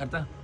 கரெக்டாக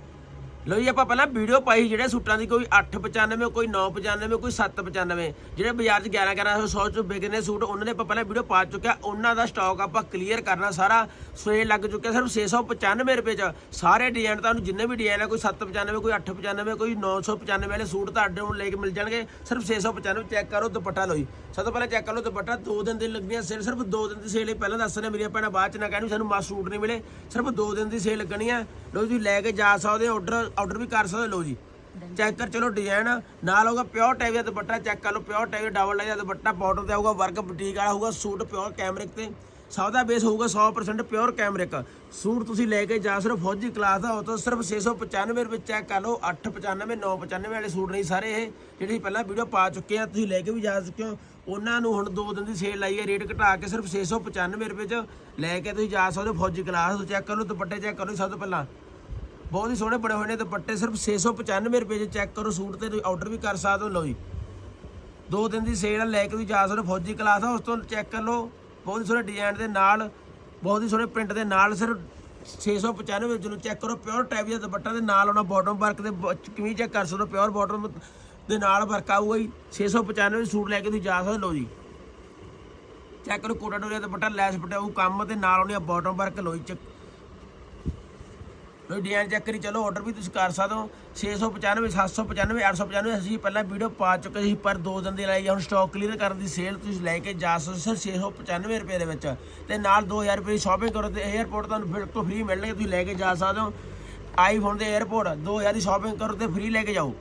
ਲੋ ਜੀ, ਆਪਾਂ ਪਹਿਲਾਂ ਵੀਡੀਓ ਪਾਈ ਜਿਹੜੇ ਸੂਟਾਂ ਦੀ, ਕੋਈ 895 ਕੋਈ 995 ਕੋਈ 795 ਜਿਹੜੇ ਬਾਜ਼ਾਰ 'ਚ 11 11 100 ਚ ਵਿਕਨੇ ਸੂਟ, ਉਹਨਾਂ ਦੇ ਆਪਾਂ ਪਹਿਲਾਂ ਵੀਡੀਓ ਪਾ ਚੁੱਕਿਆ। ਉਹਨਾਂ ਦਾ ਸਟਾਕ ਆਪਾਂ ਕਲੀਅਰ ਕਰਨਾ ਸਾਰਾ। ਸੇਲ ਲੱਗ ਚੁੱਕਿਆ ਸਿਰਫ 695 ਰੁਪਏ 'ਚ। ਸਾਰੇ ਡਿਜ਼ਾਈਨ ਤੁਹਾਨੂੰ ਜਿੰਨੇ ਵੀ ਡਿਜ਼ਾਈਨ ਆ, ਕੋਈ 795 ਕੋਈ 895 ਕੋਈ 995 ਵਾਲੇ ਸੂਟ ਤੁਹਾਡੇ ਨੂੰ ਲੈ ਕੇ ਮਿਲ ਜਾਣਗੇ। ਸਿਰਫ 695 ਚੈੱਕ ਕਰੋ ਦੁਪੱਟਾ ਲਓ ਜੀ। ਸਭ ਤੋਂ ਪਹਿਲਾਂ ਚੈੱਕ ਕਰੋ ਦੁਪੱਟਾ। 2 ਦਿਨ ਦੀ ਲੱਗਣੀਆਂ ਸੇਲ ਸਿਰਫ 2 ਦਿਨ ਦੀ ਸੇਲ ਪਹਿਲਾਂ ਦੱਸਣੇ ਮੇਰੀਆਂ ਭੈਣਾਂ ਬਾਅਦ ਚ ਨਾ ਕਹਿਣੀ ਸਾਨੂੰ ਮਾਸ ਸੂਟ ਨਹੀਂ ਮਿਲੇ। ਸਿਰਫ 2 ਦਿਨ ਦੀ ਸੇਲ ਲੱਗਣੀ ਹੈ ਲੋ ਜੀ, ਲੈ ਕੇ ਜਾ ਸਕਦੇ ਹੋ ਆਰਡਰ ਆਰਡਰ ਵੀ ਕਰ ਸਕਦੇ ਹੋ, ਲਓ ਜੀ। ਚੈੱਕ ਕਰ ਚਲੋ ਡਿਜ਼ਾਈਨ ਨਾਲ ਹੋਗਾ ਪਿਓਰ ਟਾਈਪ ਦਾ ਦੁਪੱਟਾ ਚੈੱਕ ਕਰ ਲਓ ਪਿਓਰ ਟਾਈਪ ਡਬਲ ਲਾਈਨ ਦਾ ਦੁਪੱਟਾ ਬਾਰਡਰ ਤੇ ਆਊਗਾ ਵਰਕ ਬੁਟੀਕ ਵਾਲਾ ਹੋਊਗਾ ਸੂਟ ਪਿਓਰ ਕੈਮਰਿਕ ਤੇ। ਸਭ ਦਾ ਬੇਸ ਹੋਊਗਾ 100% ਪਿਓਰ ਕੈਮਰਿਕ ਸੂਟ ਤੁਸੀਂ ਲੈ ਕੇ ਜਾ ਸਿਰਫ ਫੌਜੀ ਕਲਾਸ ਦਾ ਉਹ ਤਾਂ ਸਿਰਫ 695 ਰੁਪਏ ਚੈੱਕ ਕਰ ਲਓ 895 995 ਵਾਲੇ ਸੂਟ ਨਹੀਂ ਸਾਰੇ ਇਹ ਜਿਹੜੇ ਪਹਿਲਾਂ ਵੀਡੀਓ ਪਾ ਚੁੱਕੇ ਆ ਤੁਸੀਂ ਲੈ ਕੇ ਵੀ ਜਾ ਚੁੱਕੇ ਹੋ। ਉਹਨਾਂ ਨੂੰ ਹੁਣ 2 ਦਿਨ ਦੀ ਸੇਲ ਲਾਈ ਹੈ ਰੇਟ ਘਟਾ ਕੇ ਸਿਰਫ 695 ਰੁਪਏ ਚ ਲੈ ਕੇ ਤੁਸੀਂ ਜਾ ਸਕਦੇ ਹੋ ਫੌਜੀ ਕਲਾਸ ਤੋਂ ਚੈੱਕ ਕਰ ਲਓ ਦੁਪੱਟੇ ਚੈੱਕ ਕਰੋ ਸਭ ਤੋਂ ਪਹਿਲਾਂ। ਬਹੁਤ ਹੀ ਸੋਹਣੇ ਬਣੇ ਹੋਏ ਨੇ ਦੁਪੱਟੇ, ਸਿਰਫ 695 ਰੁਪਏ 'ਚ ਚੈੱਕ ਕਰੋ, ਸੂਟ ਤੇ ਤੁਸੀਂ ਆਰਡਰ ਵੀ ਕਰ ਸਕਦੇ ਹੋ, ਲਓ ਜੀ। ਦੋ ਦਿਨ ਦੀ ਸੇਲ ਲੈ ਕੇ ਤੁਸੀਂ ਜਾ ਸਕਦੇ ਹੋ, ਫੌਜੀ ਕਲਾਸ ਆ, ਉਸ ਤੋਂ ਚੈੱਕ ਕਰ ਲਓ। ਬਹੁਤ ਹੀ ਸੋਹਣੇ ਡਿਜ਼ਾਈਨ ਦੇ ਨਾਲ, ਬਹੁਤ ਹੀ ਸੋਹਣੇ ਪ੍ਰਿੰਟ ਦੇ ਨਾਲ, ਸਿਰਫ 695 ਵਿੱਚ ਨੂੰ ਚੈੱਕ ਕਰੋ ਪਿਓਰ ਟੈਪ ਦਾ ਦੁਪੱਟਾ ਦੇ ਨਾਲ ਉਹਨਾਂ ਬਾਟਮ ਵਰਕ ਦੇ ਬ- ਕਮੀਜ਼ ਚੈੱਕ ਕਰ ਸਕਦੇ ਹੋ ਪਿਓਰ ਬਾਟਮ ਦੇ ਨਾਲ ਵਰਕ ਆਊਗਾ ਜੀ। 695 ਵਿੱਚ ਸੂਟ ਲੈ ਕੇ ਤੁਸੀਂ ਜਾ ਸਕਦੇ ਲਓ ਜੀ। ਚੈੱਕ ਕਰੋ ਕੋਟਾ ਡੋਰੀਆ ਦੁਪੱਟਾ, ਲੈਸ ਪਟਾਊ ਕੰਮ ਤੇ ਨਾਲ ਉਹਨੇ ਬਾਟਮ ਵਰਕ ਲੋਈ ਚੱਕ ਲੋ ਡਿਜ਼ਾਈਨ ਚੈੱਕ ਕਰੀ, ਚਲੋ ਆਰਡਰ ਵੀ ਤੁਸੀਂ ਕਰ ਸਕਦੇ ਹੋ। 695 795 895 ਅਸੀਂ ਪਹਿਲਾਂ ਵੀਡੀਓ ਪਾ ਚੁੱਕੇ ਸੀ, ਪਰ ਦੋ ਦਿਨ ਦੀ ਲਾਈ ਹੁਣ ਸਟਾਕ ਕਲੀਅਰ ਕਰਨ ਦੀ ਸੇਲ ਤੁਸੀਂ ਲੈ ਕੇ ਜਾ ਸਕਦੇ ਹੋ 695 ਰੁਪਏ ਦੇ ਵਿੱਚ। ਤੇ ਨਾਲ 2000 ਰੁਪਏ ਦੀ ਸ਼ਾਪਿੰਗ ਕਰੋ ਤੇ 에ਅਰਪੋਰਟ ਤੁਹਾਨੂੰ ਬਿਲਕੁਲ ਫ੍ਰੀ ਮਿਲਣਗੇ, ਤੁਸੀਂ ਲੈ ਕੇ ਜਾ ਸਕਦੇ ਹੋ। ਆਈਫੋਨ ਦੇ 에ਅਰਪੋਰਟ 2000 ਦੀ ਸ਼ਾਪਿੰਗ ਕਰੋ ਤੇ ਫ੍ਰੀ ਲੈ ਕੇ ਜਾਓ।